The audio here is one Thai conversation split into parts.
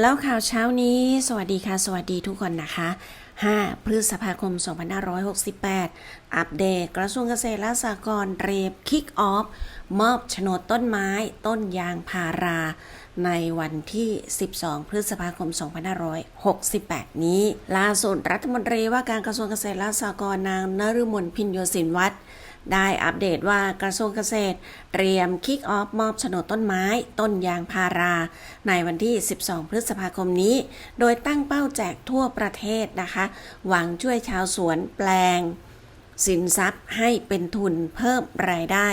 แล้วข่าวเช้านี้ สวัสดีค่ะ สวัสดีทุกคนนะคะ 5 พฤษภาคม 2568 อัปเดตกระทรวงเกษตรและสหกรณ์เรียมคิกออฟ มอบโฉนดต้นไม้ ต้นยางพารา ในวันที่ 12 พฤษภาคม 2568 นี้ ล่าสุดรัฐมนตรีว่าการกระทรวงเกษตรและสหกรณ์นางนฤมลพินโยสินวัฒน์ ได้อัปเดตว่ากระทรวงเกษตร เตรียมคิกออฟมอบโฉนดต้นไม้ ต้นยางพารา ในวันที่ 12 พฤษภาคมนี้ โดยตั้งเป้าแจกทั่วประเทศนะคะ หวังช่วยชาวสวนแปลง สินทรัพย์ให้เป็นทุนเพิ่มรายได้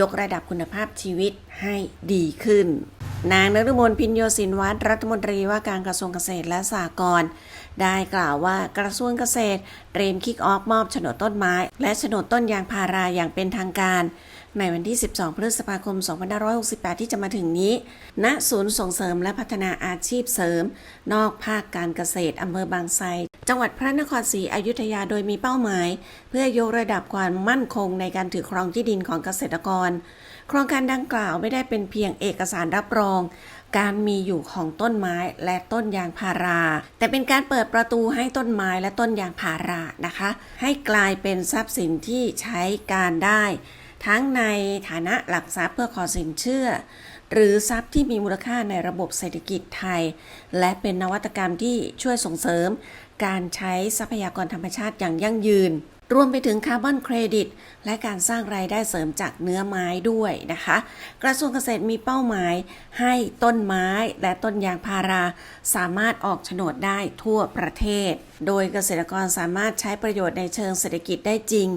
ยกระดับคุณภาพชีวิตให้ดีขึ้นนางนฤมลพินโยสินวัฒน์รัฐมนตรีว่าการกระทรวงเกษตรและสหกรณ์ ได้กล่าวว่ากระทรวงเกษตรเตรียมคิกออฟมอบโฉนดต้นไม้ และโฉนดต้นยางพาราอย่างเป็นทางการ ในวันที่ 12 พฤษภาคม 2568 ที่จะมาถึงนี้ ณ ศูนย์ส่งเสริมและพัฒนาอาชีพเสริม นอกภาคการเกษตรอำเภอบางไทรจังหวัดพระนครศรีอยุธยาโดยมีเป้าหมาย เพื่อยกระดับความมั่นคงในการถือครองที่ดินของเกษตรกร โครงการดังกล่าวไม่ได้เป็นเพียงเอกสารรับรอง การมีอยู่ของต้นไม้และต้นยางพารา แต่เป็นการเปิดประตูให้ต้นไม้และต้นยางพารานะคะ ให้กลายเป็นทรัพย์สินที่ใช้การได้ ทั้งในฐานะหลักทรัพย์เพื่อขอสินเชื่อ หรือทรัพย์ที่มีมูลค่าในระบบเศรษฐกิจไทย และเป็นนวัตกรรมที่ช่วยส่งเสริม การใช้ทรัพยากรธรรมชาติอย่างยั่งยืน รวมไปถึงคาร์บอนเครดิตและการสร้างรายได้เสริมจากเนื้อไม้ด้วยนะคะ กระทรวงเกษตรมีเป้าหมายให้ต้นไม้และต้นยางพาราสามารถออกโฉนดได้ทั่วประเทศ โดยเกษตรกรสามารถใช้ประโยชน์ในเชิงเศรษฐกิจได้จริง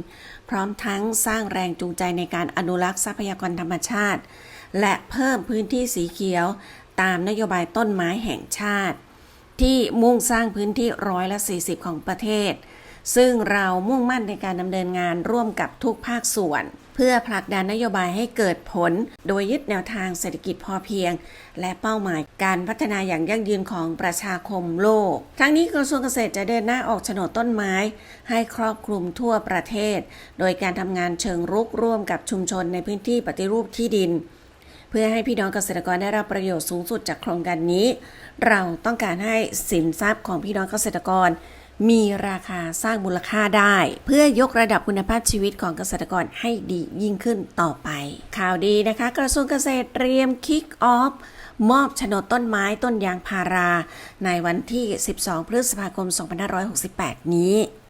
พร้อมทั้งสร้างแรงจูงใจในการอนุรักษ์ทรัพยากรธรรมชาติ และเพิ่มพื้นที่สีเขียว ตามนโยบายต้นไม้แห่งชาติ ที่มุ่งสร้างพื้นที่ร้อยละ40 ของประเทศ ซึ่งเรามุ่งมั่นในการดำเนินงานร่วมกับทุกภาคส่วน เพื่อผลักดันนโยบายให้เกิดผล โดยยึดแนวทางเศรษฐกิจพอเพียง และเป้าหมายการพัฒนาอย่างยั่งยืนของประชาคมโลก ทั้งนี้กระทรวงเกษตรจะเดินหน้าออกโฉนดต้นไม้ ให้ครอบคลุมทั่วประเทศ โดยการทำงานเชิงรุกร่วมกับชุมชนในพื้นที่ปฏิรูปที่ดินเพื่อให้พี่น้องเกษตรกรได้รับประโยชน์สูงสุดจากโครงการนี้ เราต้องการให้สินทรัพย์ของพี่น้องเกษตรกร มีราคาสร้างมูลค่าได้ เพื่อยกระดับคุณภาพชีวิตของเกษตรกรให้ดียิ่งขึ้นต่อไป ข่าวดีนะคะ กระทรวงเกษตรเตรียมคิกออฟมอบโฉนดต้นไม้ต้นยางพารา ในวันที่ 12 พฤษภาคม 2568 นี้